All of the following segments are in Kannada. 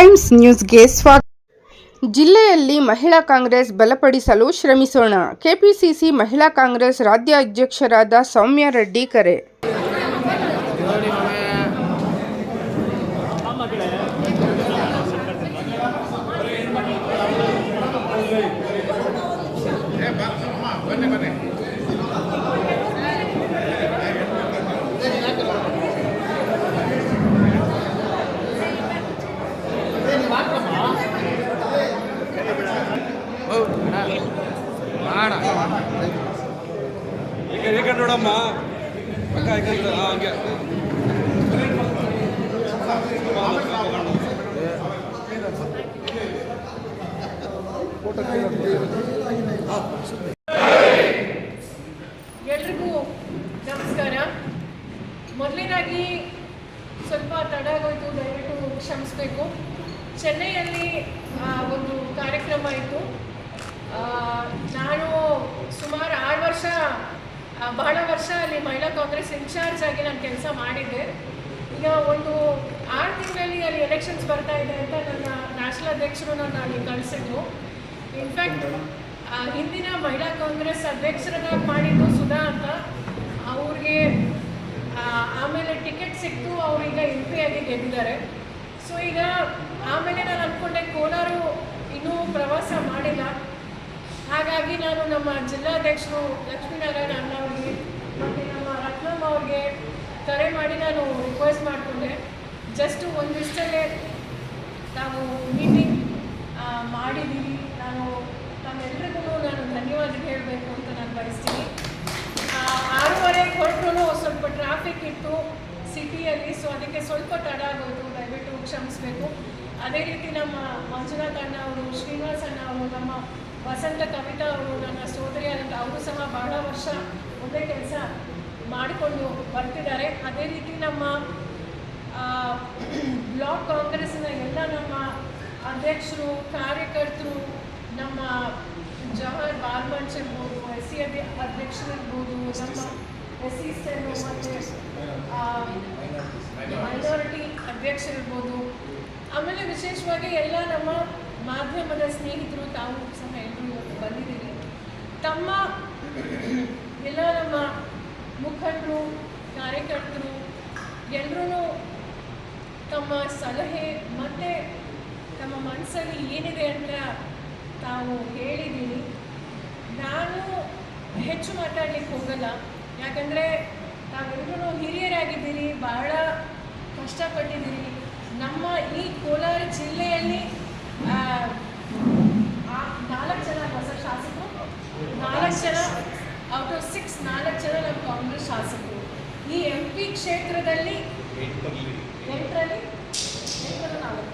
ಟೈಮ್ಸ್ ನ್ಯೂಸ್ಗೆ ಸ್ವಾಗತ. ಜಿಲ್ಲೆಯಲ್ಲಿ ಮಹಿಳಾ ಕಾಂಗ್ರೆಸ್ ಬಲಪಡಿಸಲು ಶ್ರಮಿಸೋಣ. ಕೆಪಿಸಿಸಿ ಮಹಿಳಾ ಕಾಂಗ್ರೆಸ್ ರಾಜ್ಯ ಅಧ್ಯಕ್ಷರಾದ ಸೌಮ್ಯ ರೆಡ್ಡಿ ಕರೆ ಮಾಡ ನೋಡಮ್ಮ. ಎಲ್ರಿಗೂ ನಮಸ್ಕಾರ. ಮೊದಲನೇದಾಗಿ ಸ್ವಲ್ಪ ತಡ ಆಗೋಯ್ತು ದಯವಿಟ್ಟು ಕ್ಷಮಿಸ್ಬೇಕು. ಚೆನ್ನೈಯಲ್ಲಿ ಒಂದು ಕಾರ್ಯಕ್ರಮ ಇತ್ತು. ನಾನು ಸುಮಾರು ಆರು ವರ್ಷ ಬಹಳ ವರ್ಷ ಅಲ್ಲಿ ಮಹಿಳಾ ಕಾಂಗ್ರೆಸ್ ಇನ್ಚಾರ್ಜ್ ಆಗಿ ನಾನು ಕೆಲಸ ಮಾಡಿದ್ದೆ. ಈಗ ಒಂದು ಆರು ತಿಂಗಳಲ್ಲಿ ಅಲ್ಲಿ ಎಲೆಕ್ಷನ್ಸ್ ಬರ್ತಾ ಇದೆ ಅಂತ ನನ್ನ ನ್ಯಾಷನಲ್ ಅಧ್ಯಕ್ಷರು ನಾನು ಅಲ್ಲಿ ಕಳಿಸಿದ್ದು ಇನ್ಫ್ಯಾಕ್ಟ್ ಹಿಂದಿನ ಮಹಿಳಾ ಕಾಂಗ್ರೆಸ್ ಅಧ್ಯಕ್ಷರನ್ನಾಗಿ ಮಾಡಿದ್ದು ಸುಧಾ ಅಂತ. ಅವ್ರಿಗೆ ಆಮೇಲೆ ಟಿಕೆಟ್ ಸಿಕ್ತು ಅವ್ರೀಗ ಎಂ ಪಿ ಆಗಿ ಗೆದ್ದಿದ್ದಾರೆ. ಸೊ ಈಗ ಆಮೇಲೆ ನಾನು ಅಂದ್ಕೊಂಡೆ ಕೋಲಾರು ಇನ್ನೂ ಪ್ರವಾಸ ಮಾಡಿಲ್ಲ. ಹಾಗಾಗಿ ನಾನು ನಮ್ಮ ಜಿಲ್ಲಾಧ್ಯಕ್ಷರು ಲಕ್ಷ್ಮೀನಾರಾಯಣ ಅಣ್ಣ ಅವರಿಗೆ ಮತ್ತು ನಮ್ಮ ರತ್ನಮ್ಮ ಅವ್ರಿಗೆ ಕರೆ ಮಾಡಿ ನಾನು ರಿಕ್ವೆಸ್ಟ್ ಮಾಡಿಕೊಂಡೆ. ಜಸ್ಟ್ ಒಂದು ದಿವಸದಲ್ಲೇ ನಾವು ಮೀಟಿಂಗ್ ಮಾಡಿದ್ದೀವಿ. ನಾನು ತಮ್ಮೆಲ್ಲರಿಗೂ ನಾನು ಧನ್ಯವಾದ ಹೇಳಬೇಕು ಅಂತ ನಾನು ಬಯಸ್ತೀನಿ. ಆರೂವರೆಗೆ ಹೊರಟರು ಸ್ವಲ್ಪ ಟ್ರಾಫಿಕ್ ಇತ್ತು ಸಿಟಿಯಲ್ಲಿ ಸೊ ಅದಕ್ಕೆ ಸ್ವಲ್ಪ ತಡ ಆಗೋದು ದಯವಿಟ್ಟು ಕ್ಷಮಿಸಬೇಕು. ಅದೇ ರೀತಿ ನಮ್ಮ ಮಂಜುನಾಥ್ ಅಣ್ಣ ಅವರು, ಶ್ರೀನಿವಾಸ್ ಅಣ್ಣ ಅವರು, ನಮ್ಮ ವಸಂತ ಕವಿತಾ ಅವರು ನನ್ನ ಸೋದರಿ ಆದಂಥ ಅವರು ಸಹ ಬಹಳ ವರ್ಷ ಒಂದೇ ಕೆಲಸ ಮಾಡಿಕೊಂಡು ಬರ್ತಿದ್ದಾರೆ. ಅದೇ ರೀತಿ ನಮ್ಮ ಬ್ಲಾಕ್ ಕಾಂಗ್ರೆಸ್ನ ಎಲ್ಲ ನಮ್ಮ ಅಧ್ಯಕ್ಷರು ಕಾರ್ಯಕರ್ತರು ನಮ್ಮ ಜವಾಹರ್ ಬಾಲ್ಮಂಚ್ ಇರ್ಬೋದು ಎಸ್ ಸಿ ಅಧ್ಯ ಅಧ್ಯಕ್ಷರಿರ್ಬೋದು ನಮ್ಮ ಎಸ್ ಸಿ ಸ್ಟೆನ್ನು ಮತ್ತು ಮೈನಾರಿಟಿ ಅಧ್ಯಕ್ಷರಿರ್ಬೋದು ಆಮೇಲೆ ವಿಶೇಷವಾಗಿ ಎಲ್ಲ ನಮ್ಮ ಮಾಧ್ಯಮದ ಸ್ನೇಹಿತರು ತಾವು ಸಹ ಎಲ್ಲರೂ ಬಂದಿದ್ದೀರಿ. ತಮ್ಮ ಎಲ್ಲ ನಮ್ಮ ಮುಖಂಡರು, ಕಾರ್ಯಕರ್ತರು ಎಲ್ಲರೂ ತಮ್ಮ ಸಲಹೆ ಮತ್ತು ತಮ್ಮ ಮನಸ್ಸಲ್ಲಿ ಏನಿದೆ ಅಂತ ತಾವು ಹೇಳಿದ್ದೀನಿ ನಾನು ಹೆಚ್ಚು ಮಾತಾಡಲಿಕ್ಕೆ ಹೋಗಲ್ಲ. ಯಾಕಂದರೆ ತಾವೆಲ್ಲರೂ ಹಿರಿಯರಾಗಿದ್ದೀರಿ, ಬಹಳ ಕಷ್ಟಪಟ್ಟಿದ್ದೀರಿ. ನಮ್ಮ ಈ ಕೋಲಾರ ಜಿಲ್ಲೆಯಲ್ಲಿ ನಾಲ್ಕು ಜನ ಹೊಸ ಶಾಸಕರು? ನಾಲ್ಕು ಜನ ಔಟ್ ಆಫ್ ಸಿಕ್ಸ್ ನಾಲ್ಕು ಜನ ನಮ್ಮ ಕಾಂಗ್ರೆಸ್ ಶಾಸಕರು. ಈ ಎಂ ಪಿ ಕ್ಷೇತ್ರದಲ್ಲಿ ಎಂಟರಲ್ಲಿ? ಎಂಟರ ನಾಲ್ಕು.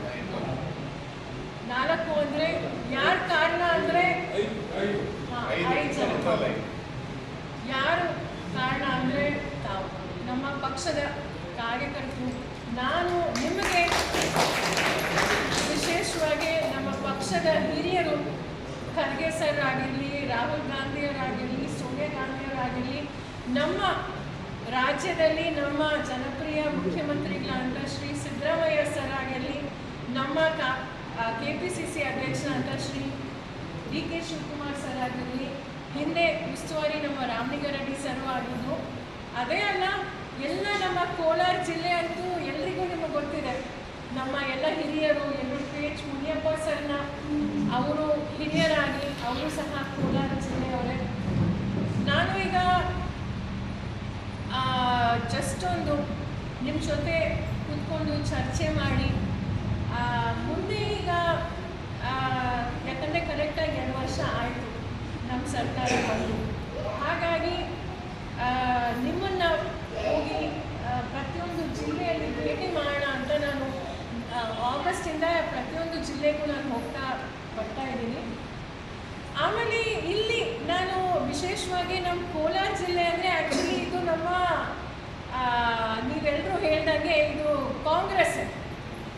ನಾಲ್ಕು ಅಂದರೆ ಯಾರು ಕಾರಣ ಅಂದರೆ? ಯಾರು ಕಾರಣ ಅಂದರೆ ತಾವು. ನಮ್ಮ ಪಕ್ಷದ ಕಾರ್ಯಕರ್ತರು. ನಾನು ನಿಮಗೆ ವಿಶೇಷವಾಗಿ ಪಕ್ಷದ ಹಿರಿಯರು ಖರ್ಗೆ ಸರ್ ಆಗಿರಲಿ, ರಾಹುಲ್ ಗಾಂಧಿಯವರಾಗಿರಲಿ, ಸೋನಿಯಾ ಗಾಂಧಿಯವರಾಗಿರಲಿ, ನಮ್ಮ ರಾಜ್ಯದಲ್ಲಿ ನಮ್ಮ ಜನಪ್ರಿಯ ಮುಖ್ಯಮಂತ್ರಿಗಳಂತ ಶ್ರೀ ಸಿದ್ದರಾಮಯ್ಯ ಸರ್ ಆಗಿರಲಿ, ನಮ್ಮ ಕಾ ಪಿ ಸಿ ಸಿ ಅಧ್ಯಕ್ಷರಾದಂಥ Shri D K Shivakumar sir ಆಗಿರಲಿ, ಹಿಂದೆ ಉಸ್ತುವಾರಿ ನಮ್ಮ ರಾಮಲಿಂಗಾರೆಡ್ಡಿ ಸರ್ ಆಗಿದ್ದು, ಅದೇ ಅಲ್ಲ, ಎಲ್ಲ ನಮ್ಮ ಕೋಲಾರ ಜಿಲ್ಲೆ ಅಂತೂ ಎಲ್ರಿಗೂ ನಿಮಗೆ ಗೊತ್ತಿದೆ. ನಮ್ಮ ಎಲ್ಲ ಹಿರಿಯರು ಎಲ್ಲರೂ ಪಿ ಎಚ್ ಸರ್ನ ಅವರು ಹಿರಿಯರಾಗಿ ಅವರು ಸಹ ಕೋಲಾರ ಜಿಲ್ಲೆಯವರೇ ನಾನು ಈಗ ಜಸ್ಟ್ ಒಂದು ನಿಮ್ಮ ಜೊತೆ ಕೂತ್ಕೊಂಡು ಚರ್ಚೆ ಮಾಡಿ ಮುಂದೆ ಈಗ ಯಾಕಂದರೆ ಕರೆಕ್ಟಾಗಿ ಎರಡು ವರ್ಷ ಆಯಿತು ನಮ್ಮ ಸರ್ಕಾರ ಬಂದು. ಹಾಗಾಗಿ ನಿಮ್ಮನ್ನು ಹೋಗಿ ಪ್ರತಿಯೊಂದು ಜಿಲ್ಲೆಯಲ್ಲಿ ಭೇಟಿ ಮಾಡೋಣ ಅಂತ ನಾನು ಆಗಸ್ಟಿಂದ ಪ್ರತಿಯೊಂದು ಜಿಲ್ಲೆಗೂ ನಾನು ಹೋಗ್ತಾ ಇದ್ದೀನಿ ಆಮೇಲೆ ಇಲ್ಲಿ ನಾನು ವಿಶೇಷವಾಗಿ ನಮ್ಮ ಕೋಲಾರ ಜಿಲ್ಲೆ ಅಂದರೆ ಆ್ಯಕ್ಚುಲಿ ಇದು ನಮ್ಮ ನೀವೆಲ್ಲರೂ ಹೇಳ್ದಂಗೆ ಇದು ಕಾಂಗ್ರೆಸ್.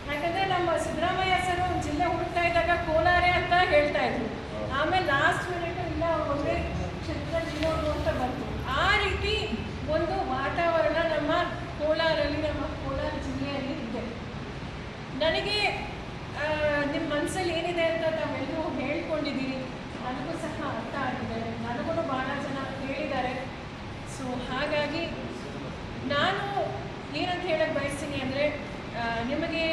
ಯಾಕಂದರೆ ನಮ್ಮ ಸಿದ್ದರಾಮಯ್ಯ ಸರ್ ಒಂದು ಜಿಲ್ಲೆ ಹುಡ್ತಾ ಇದ್ದಾಗ ಕೋಲಾರೆ ಅಂತ ಹೇಳ್ತಾ ಇದ್ರು. ಆಮೇಲೆ ಲಾಸ್ಟ್ ಮಿನಿಟ್ ಇಲ್ಲ ಒಂದೇ ಕ್ಷೇತ್ರ ಜಿಲ್ಲೆ ಅಂತ ಬಂತು. ಆ ರೀತಿ ಒಂದು ವಾತಾವರಣ ನಮ್ಮ ಕೋಲಾರಲ್ಲಿ, ನಮ್ಮ ಕೋಲಾರ ಜಿಲ್ಲೆಯಲ್ಲಿ ಇದೆ. ನನಗೆ ನಿಮ್ಮ ಮನಸ್ಸಲ್ಲಿ ಏನಿದೆ ಅಂತ ತಾವೆಲ್ಲರೂ ಹೇಳ್ಕೊಂಡಿದ್ದೀರಿ. ನನಗೂ ಸಹ ಅರ್ಥ ಆಗಿದ್ದಾರೆ ನನಗೂ ಭಾಳ ಜನ ಹೇಳಿದ್ದಾರೆ ಸೊ ಹಾಗಾಗಿ ನಾನು ಏನಂತ ಹೇಳಕ್ಕೆ ಬಯಸ್ತೀನಿ ಅಂದರೆ ನಿಮಗೆ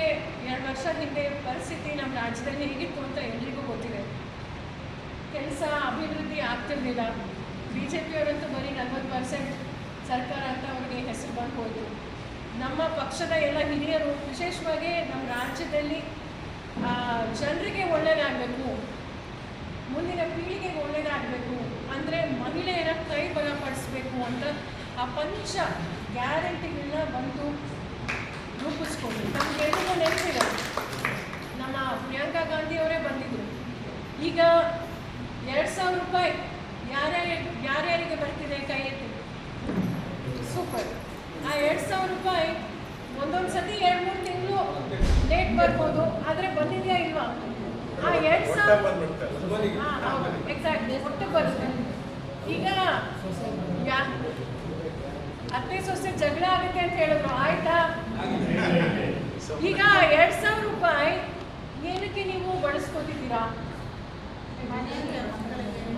ಎರಡು ವರ್ಷ ಹಿಂದೆ ಪರಿಸ್ಥಿತಿ ನಮ್ಮ ರಾಜ್ಯದಲ್ಲಿ ಹೇಗಿತ್ತು ಅಂತ ಎಲ್ರಿಗೂ ಗೊತ್ತಿದೆ. ಕೆಲಸ ಅಭಿವೃದ್ಧಿ ಆಗ್ತಿರ್ಲಿಲ್ಲ. ಬಿ ಜೆ ಪಿಯವರಂತೂ ಬರೀ ನಲ್ವತ್ತು ಪರ್ಸೆಂಟ್ ಸರ್ಕಾರ ಅಂತ ಅವ್ರಿಗೆ ಹೆಸರು ಬಂದು ಹೋಯಿತು ನಮ್ಮ ಪಕ್ಷದ ಎಲ್ಲ ಹಿರಿಯರು, ವಿಶೇಷವಾಗಿ ನಮ್ಮ ರಾಜ್ಯದಲ್ಲಿ ಜನರಿಗೆ ಒಳ್ಳೆಯದಾಗಬೇಕು ಮುಂದಿನ ಪೀಳಿಗೆಗೆ ಒಳ್ಳೆಯದಾಗಬೇಕು ಅಂದರೆ ಮಹಿಳೆಯರ ಕೈ ಬಲಪಡಿಸ್ಬೇಕು ಅಂತ ಆ ಪಂಚ ಗ್ಯಾರಂಟಿಗಳನ್ನ ಬಂದು ರೂಪಿಸ್ಕೊಂಡು ನಮಗೆಲ್ಲರಿಗೂ ನೆನಪಿಲ್ಲ ನಮ್ಮ ಪ್ರಿಯಾಂಕಾ ಗಾಂಧಿ ಅವರೇ ಬಂದಿದ್ರು. ಈಗ ಎರಡು ಸಾವಿರ ರೂಪಾಯಿ ಯಾರ್ಯಾರಿಗೆ ಯಾರ್ಯಾರಿಗೆ ಬರ್ತಿದೆ ಕೈ ಎತ್ತಿ? ಸೂಪರ್. ಆ ಎರಡು ಸಾವಿರ ರೂಪಾಯಿ ಒಂದೊಂದು ಸತಿ ಎರಡು ಮೂರು ತಿಂಗಳು ಲೇಟ್ ಬರ್ಬೋದು. ಆದರೆ ಬಂದಿದೆಯಾ ಇಲ್ವಾ? ಆ ಎರಡು ಸಾವಿರ ಎಕ್ಸಾಕ್ಟ್ ಒಟ್ಟು ಬರುತ್ತೆ. ಈಗ ಯಾ ಅತ್ತೆ ಸೊಸೆ ಜಗಳ ಆಗುತ್ತೆ ಅಂತ ಹೇಳಿದ್ರು. ಆಯ್ತಾ? ಈಗ ಎರಡ್ ಸಾವಿರ ರೂಪಾಯಿ ಏನಕ್ಕೆ ನೀವು ಬಳಸ್ಕೊತಿದ್ದೀರಾ?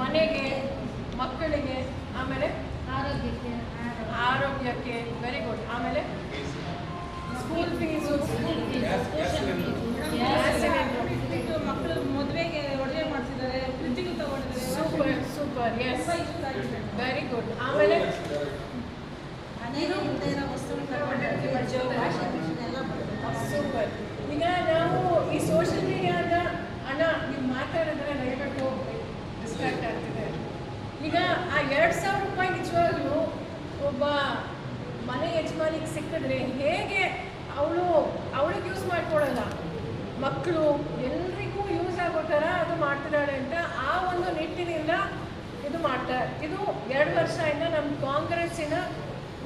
ಮನೆಗೆ ಮಕ್ಕಳಿಗೆ ಆಮೇಲೆ ಆರೋಗ್ಯಕ್ಕೆ ಆರೋಗ್ಯಕ್ಕೆ ವೆರಿ ಗುಡ್ ಆಮೇಲೆ? ಸ್ಕೂಲ್ ಫೀಸು ಬಿಟ್ಟು ಮಕ್ಕಳು ಮದುವೆಗೆ ಒಡವೆ ಮಾಡ್ತಿದ್ದಾರೆ ಫ್ರಿಜ್ಜಿಗೂ ತಗೊಂಡಿದ್ದಾರೆ. Super super yes very good ಆಮೇಲೆ ಅನೇಕ ಇಲ್ಲದೆ ಇರೋ ವಸ್ತುಗಳು ತಗೊಂಡಿದ್ದಾರೆ ವಾಷಿಂಗ್ ಮಿಷಿನ್ ಎಲ್ಲ ಬರುತ್ತೆ ಸೂಪರ್ ಈಗ ನಾವು ಈ ಸೋಷಿಯಲ್ ಮೀಡಿಯಾದ ಅಣ್ಣ ನೀವು ಮಾತಾಡಿದ್ರೆ ದಯವಿಟ್ಟು ಡಿಸ್ಟ್ರಾಕ್ಟ್ ಆಗ್ತಿದೆ ಈಗ ಆ ಎರಡು ಸಾವಿರ ರೂಪಾಯಿ ನಿಜವಾಗ್ಲೂ ಒಬ್ಬ ಮನೆ ಯಜಮಾನಿಗೆ ಸಿಕ್ಕಿದ್ರೆ ಹೇಗೆ ಅವಳು ಅವಳಿಗೆ ಯೂಸ್ ಮಾಡ್ಕೊಡಲ್ಲ ಮಕ್ಕಳು ಎಲ್ರಿಗೂ ಯೂಸ್ ಆಗೋ ಥರ ಅದು ಮಾಡ್ತಿದ್ದಾಳೆ ಅಂತ ಆ ಒಂದು ನಿಟ್ಟಿನಿಂದ ಇದು ಮಾಡ್ತಾ, ಇದು ಎರಡು ವರ್ಷದಿಂದ ನಮ್ಮ ಕಾಂಗ್ರೆಸ್ಸಿನ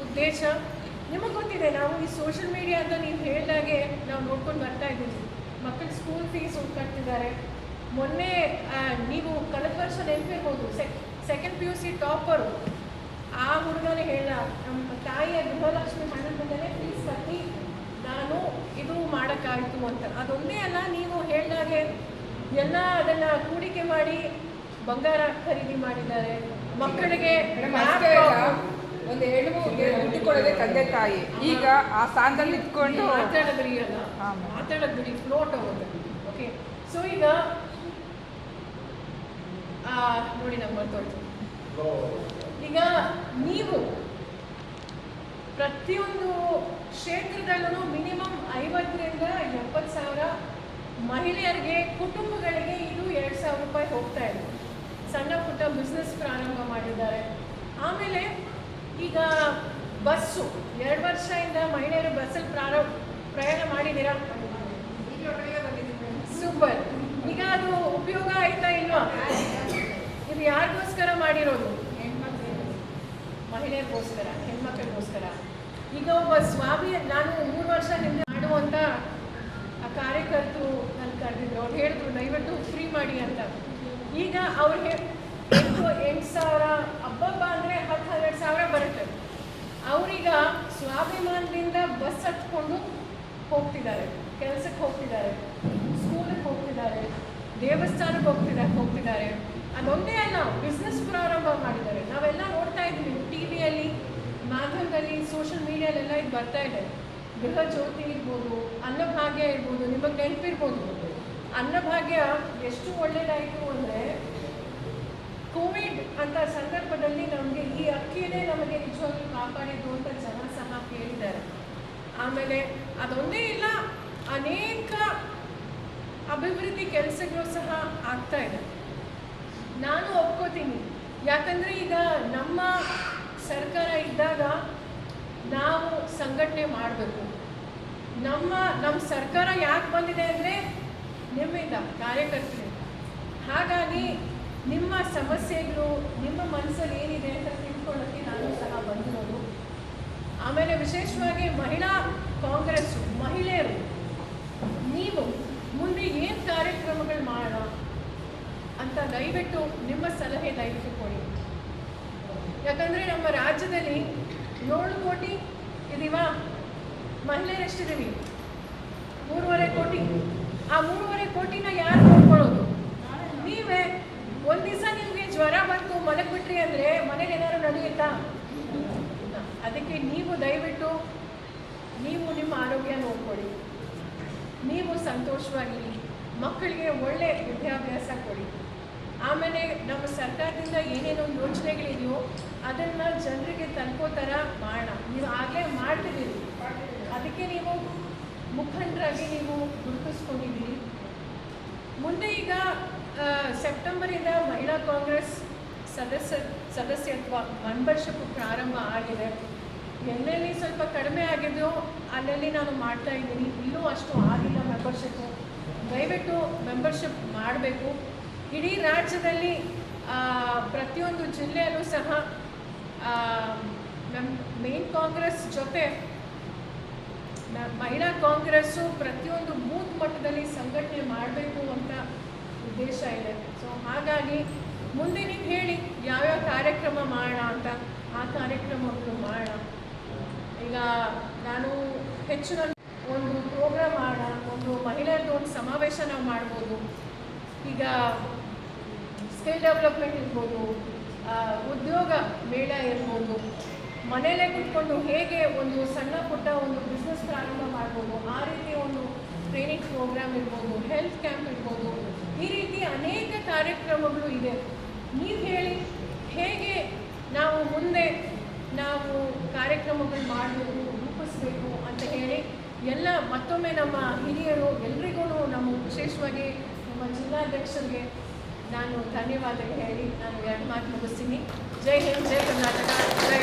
ಉದ್ದೇಶ. ನಿಮಗೆ ಗೊತ್ತಿದೆ, ನಾವು ಈ ಸೋಷಿಯಲ್ ಮೀಡಿಯಾದ ನೀವು ಹೇಳಿದಾಗೆ ನಾವು ನೋಡ್ಕೊಂಡು ಬರ್ತಾ ಇದ್ದೀವಿ. ಮಕ್ಕಳ ಸ್ಕೂಲ್ ಫೀಸ್ ಕಟ್ತಿದ್ದಾರೆ. ಮೊನ್ನೆ ನೀವು ಕಳೆದ ವರ್ಷ ನೆನಪಿರ್ಬೋದು sec second P U C topper ಆ ಹುಡುಗನೇ ಹೇಳ, ನಮ್ಮ ತಾಯಿಯ ಗೃಹಲಕ್ಷ್ಮಿ ಮುಂದೆ ಫೀಸ್ ಕಟ್ಟಿ, ನಾನು ಇದು ಮಾಡೋಕ್ಕಾಯಿತು ಅಂತ. ಅದೊಂದೇ ಅಲ್ಲ, ನೀವು ಹೇಳಿದಾಗೆ ಎಲ್ಲ ಅದನ್ನ ಹೂಡಿಕೆ ಮಾಡಿ ಬಂಗಾರ ಖರೀದಿ ಮಾಡಿದ್ದಾರೆ. ಮಕ್ಕಳಿಗೆ ಒಂದು ಹೆಣ್ಣುಗೆ ದುಡ್ಡು ಕೊಡೋದೇ ತಂದೆ ತಾಯಿ. ಈಗ ಆ ಸ್ಥಾನದಲ್ಲಿ ಇದ್ಕೊಂಡು ಮಾತಾಡೋದ್ರಿ ಅಲ್ಲ. ಮಾತಾಡೋದು ಬಿಡಿ ಫ್ಲೋಟ್ ಓಕೆ ಸೊ ಈಗ ಆ, ನೋಡಿ ನಂಬರ್ ತೋರಿಸಿ ಈಗ ನೀವು ಪ್ರತಿಯೊಂದು ಕ್ಷೇತ್ರದಲ್ಲೂ ಮಿನಿಮಮ್ ಐವತ್ತರಿಂದ ಎಪ್ಪತ್ತು ಸಾವಿರ ಮಹಿಳೆಯರಿಗೆ, ಕುಟುಂಬಗಳಿಗೆ ಇದು ಎರಡು ಸಾವಿರ ರೂಪಾಯಿ ಹೋಗ್ತಾ ಇದೆ. ಸಣ್ಣ ಪುಟ್ಟ ಬಿಸ್ನೆಸ್ ಪ್ರಾರಂಭ ಮಾಡಿದ್ದಾರೆ. ಆಮೇಲೆ ಈಗ ಬಸ್ಸು, ಎರಡು ವರ್ಷದಿಂದ ಮಹಿಳೆಯರು ಬಸ್ಸಲ್ಲಿ ಪ್ರಾರಂಭ ಪ್ರಯಾಣ ಮಾಡಿದ್ದೀರಾ? ಸೂಪರ್ ಈಗ ಅದು ಉಪಯೋಗ ಆಯ್ತಾ ಇಲ್ವಾ? ಇದು ಯಾರಿಗೋಸ್ಕರ ಮಾಡಿರೋದು? ಮಹಿಳೆಯರಿಗೋಸ್ಕರ, ಹೆಣ್ಮಕ್ಳಿಗೋಸ್ಕರ. ಈಗ ಒಬ್ಬ ಸ್ವಾಮಿ, ನಾನು ಮೂರು ವರ್ಷ ಹಿಂದೆ ಮಾಡುವಂಥ ಆ ಕಾರ್ಯಕರ್ತರು ಕರೆದಿದ್ರು. ಅವ್ರು ಹೇಳಿದ್ರು ದಯವಿಟ್ಟು ಫ್ರೀ ಮಾಡಿ ಅಂತ. ಈಗ ಅವ್ರಿಗೆ ಎಂಟು ಎಂಟು ಸಾವಿರ ಹಬ್ಬಬ್ಬ ಅಂದರೆ ಹತ್ತು, ಹನ್ನೆರಡು ಸಾವಿರ ಬರುತ್ತೆ. ಅವರೀಗ ಸ್ವಾಭಿಮಾನದಿಂದ ಬಸ್ ಹತ್ಕೊಂಡು ಹೋಗ್ತಿದ್ದಾರೆ ಕೆಲಸಕ್ಕೆ ಹೋಗ್ತಿದ್ದಾರೆ ಸ್ಕೂಲಿಗೆ ಹೋಗ್ತಿದ್ದಾರೆ ದೇವಸ್ಥಾನಕ್ಕೆ ಹೋಗ್ತಿದ್ದಾರೆ ಹೋಗ್ತಿದ್ದಾರೆ. ಅದೊಂದೇ ಅಲ್ಲ ಬಿಸ್ನೆಸ್ ಪ್ರಾರಂಭ ಮಾಡಿದ್ದಾರೆ. ನಾವೆಲ್ಲ ನೋಡ್ತಾ ಇದ್ದೀವಿ ಟಿ ವಿಯಲ್ಲಿ, ಮಾಧ್ಯಮದಲ್ಲಿ ಸೋಷಿಯಲ್ ಮೀಡಿಯಾಲೆಲ್ಲ ಇದು ಬರ್ತಾ ಇದೆ. ಗೃಹ ಜ್ಯೋತಿ ಇರ್ಬೋದು, ಅನ್ನಭಾಗ್ಯ ಇರ್ಬೋದು ನಿಮಗೆ ನೆನಪಿರ್ಬೋದು. ಅನ್ನಭಾಗ್ಯ ಎಷ್ಟು ಒಳ್ಳೆಯದಾಯಿತು ಅಂದರೆ ಕೋವಿಡ್ ಅಂತ ಸಂದರ್ಭದಲ್ಲಿ ನಮಗೆ ಈ ಅಕ್ಕಿಯೇ ನಮಗೆ ನಿಜವಾಗ್ಲೂ ಕಾಪಾಡಿದ್ದು ಅಂತ ಜನ ಸಹ ಕೇಳಿದ್ದಾರೆ. ಆಮೇಲೆ ಅದೊಂದೇ ಇಲ್ಲ, ಅನೇಕ ಅಭಿವೃದ್ಧಿ ಕೆಲಸಗಳು ಸಹ ಆಗ್ತಾ ಇದೆ. ನಾನು ಒಪ್ಕೋತೀನಿ. ಯಾಕಂದರೆ ಈಗ ನಮ್ಮ ಸರ್ಕಾರ ಇದ್ದಾಗ ನಾವು ಸಂಘಟನೆ ಮಾಡಬೇಕು. ನಮ್ಮ ನಮ್ಮ ಸರ್ಕಾರ ಯಾಕೆ ಬಂದಿದೆ ಅಂದರೆ ನಿಮ್ಮಿಂದ ಕಾರ್ಯಕರ್ತರಿಂದ ಹಾಗಾಗಿ ನಿಮ್ಮ ಸಮಸ್ಯೆಗಳು, ನಿಮ್ಮ ಮನಸ್ಸಲ್ಲಿ ಏನಿದೆ ಅಂತ ತಿಳ್ಕೊಳ್ಳೋಕ್ಕೆ ನಾನು ಸಹ ಬಂದಿರೋದು. ಆಮೇಲೆ ವಿಶೇಷವಾಗಿ ಮಹಿಳಾ ಕಾಂಗ್ರೆಸ್ಸು ಮಹಿಳೆಯರು, ನೀವು ಮುಂದೆ ಏನು ಕಾರ್ಯಕ್ರಮಗಳು ಮಾಡೋಣ ಅಂತ ದಯವಿಟ್ಟು ನಿಮ್ಮ ಸಲಹೆ ದಯವಿಟ್ಟು ಕೊಡಿ ಯಾಕಂದರೆ ನಮ್ಮ ರಾಜ್ಯದಲ್ಲಿ ಏಳು ಕೋಟಿ ಇದೀವಾ ಮಹಿಳೆಯರೆಷ್ಟಿದ್ದೀವಿ ಮೂರುವರೆ ಕೋಟಿ. ಆ ಮೂರುವರೆ ಕೋಟಿನ ಯಾರು ನೋಡ್ಕೊಳ್ಳೋದು? ನೀವೇ. ಒಂದು ದಿವಸ ನಿಮಗೆ ಜ್ವರ ಬಂತು ಮಲಗ್ಬಿಟ್ರಿ ಅಂದರೆ ಮನೇಲಿ ಏನಾದ್ರು ನಡೆಯುತ್ತಾ. ಅದಕ್ಕೆ ನೀವು ದಯವಿಟ್ಟು ನೀವು ನಿಮ್ಮ ಆರೋಗ್ಯ ನೋಡ್ಕೊಳ್ಳಿ. ನೀವು ಸಂತೋಷವಾಗಿರಿ ಮಕ್ಕಳಿಗೆ ಒಳ್ಳೆ ವಿದ್ಯಾಭ್ಯಾಸ ಕೊಡಿ. ಆಮೇಲೆ ನಮ್ಮ ಸರ್ಕಾರದಿಂದ ಏನೇನೋ ಯೋಜನೆಗಳಿದೆಯೋ ಅದನ್ನು ಜನರಿಗೆ ತಲುಪೋ ಥರ ಮಾಡೋಣ ನೀವು ಆಗಲೇ ಮಾಡ್ತಿದ್ದೀರಿ ಅದಕ್ಕೆ ನೀವು ಮುಖಂಡರಾಗಿ ನೀವು ಗುರುತಿಸ್ಕೊಂಡಿದ್ದೀರಿ. ಮುಂದೆ ಈಗ ಸೆಪ್ಟೆಂಬರಿಂದ ಮಹಿಳಾ ಕಾಂಗ್ರೆಸ್ ಸದಸ್ಯ, ಸದಸ್ಯತ್ವ ಮೆಂಬರ್ಶಿಪ್ ಪ್ರಾರಂಭ ಆಗಿದೆ. ಎಲ್ಲೆಲ್ಲಿ ಸ್ವಲ್ಪ ಕಡಿಮೆ ಆಗಿದೆಯೋ ಅಲ್ಲಲ್ಲಿ ನಾನು ಮಾಡ್ತಾ ಇದ್ದೀನಿ. ಇನ್ನೂ ಅಷ್ಟು ಆಗಿಲ್ಲ ಮೆಂಬರ್ಶಿಪ್ ದಯವಿಟ್ಟು ಮೆಂಬರ್ಶಿಪ್ ಮಾಡಬೇಕು. ಇಡೀ ರಾಜ್ಯದಲ್ಲಿ ಪ್ರತಿಯೊಂದು ಜಿಲ್ಲೆಯಲ್ಲೂ ಸಹ ಮೇನ್ ಕಾಂಗ್ರೆಸ್ ಜೊತೆ ಮಹಿಳಾ ಕಾಂಗ್ರೆಸ್ಸು ಪ್ರತಿಯೊಂದು ಬೂತ್ ಮಟ್ಟದಲ್ಲಿ ಸಂಘಟನೆ ಮಾಡಬೇಕು ಅಂತ ಉದ್ದೇಶ ಇದೆ. ಸೊ ಹಾಗಾಗಿ ಮುಂದೆ ನೀವು ಹೇಳಿ ಯಾವ್ಯಾವ ಕಾರ್ಯಕ್ರಮ ಮಾಡೋಣ ಅಂತ. ಆ ಕಾರ್ಯಕ್ರಮವನ್ನು ಮಾಡೋಣ. ಈಗ ನಾನು ಹೆಚ್ಚು ನನ್ನ ಒಂದು ಪ್ರೋಗ್ರಾಮ್ ಮಾಡೋಣ. ಒಂದು ಮಹಿಳೆಯರದ್ದು ಒಂದು ಸಮಾವೇಶ ನಾವು ಮಾಡ್ಬೋದು. ಈಗ ಸ್ಕಿಲ್ ಡೆವಲಪ್ಮೆಂಟ್ ಇರ್ಬೋದು ಉದ್ಯೋಗ ಮೇಳ ಇರ್ಬೋದು. ಮನೆಯಲ್ಲೇ ಕುತ್ಕೊಂಡು ಹೇಗೆ ಒಂದು ಸಣ್ಣ ಪುಟ್ಟ ಒಂದು ಬಿಸ್ನೆಸ್ ಪ್ರಾರಂಭ ಮಾಡ್ಬೋದು, ಆ ರೀತಿ ಒಂದು ಟ್ರೈನಿಂಗ್ ಪ್ರೋಗ್ರಾಮ್ ಇರ್ಬೋದು ಹೆಲ್ತ್ ಕ್ಯಾಂಪ್ ಇರ್ಬೋದು, ಈ ರೀತಿ ಅನೇಕ ಕಾರ್ಯಕ್ರಮಗಳು ಇದೆ. ನೀವು ಹೇಳಿ, ಹೇಗೆ ನಾವು ಮುಂದೆ ನಾವು ಕಾರ್ಯಕ್ರಮಗಳು ಮಾಡಬೇಕು ರೂಪಿಸ್ಬೇಕು ಅಂತ ಹೇಳಿ ಎಲ್ಲ ಮತ್ತೊಮ್ಮೆ ನಮ್ಮ ಹಿರಿಯರು ಎಲ್ರಿಗೂ ನಮ್ಮ ವಿಶೇಷವಾಗಿ ನಮ್ಮ ಜಿಲ್ಲಾಧ್ಯಕ್ಷರಿಗೆ ನಾನು ಧನ್ಯವಾದ ಹೇಳಿ ನಾನು ಎರಡು ಮಾತು ಮುಗಿಸ್ತೀನಿ. ಜೈ ಹಿಂದ್, ಜೈ ಕರ್ನಾಟಕ, ಜೈ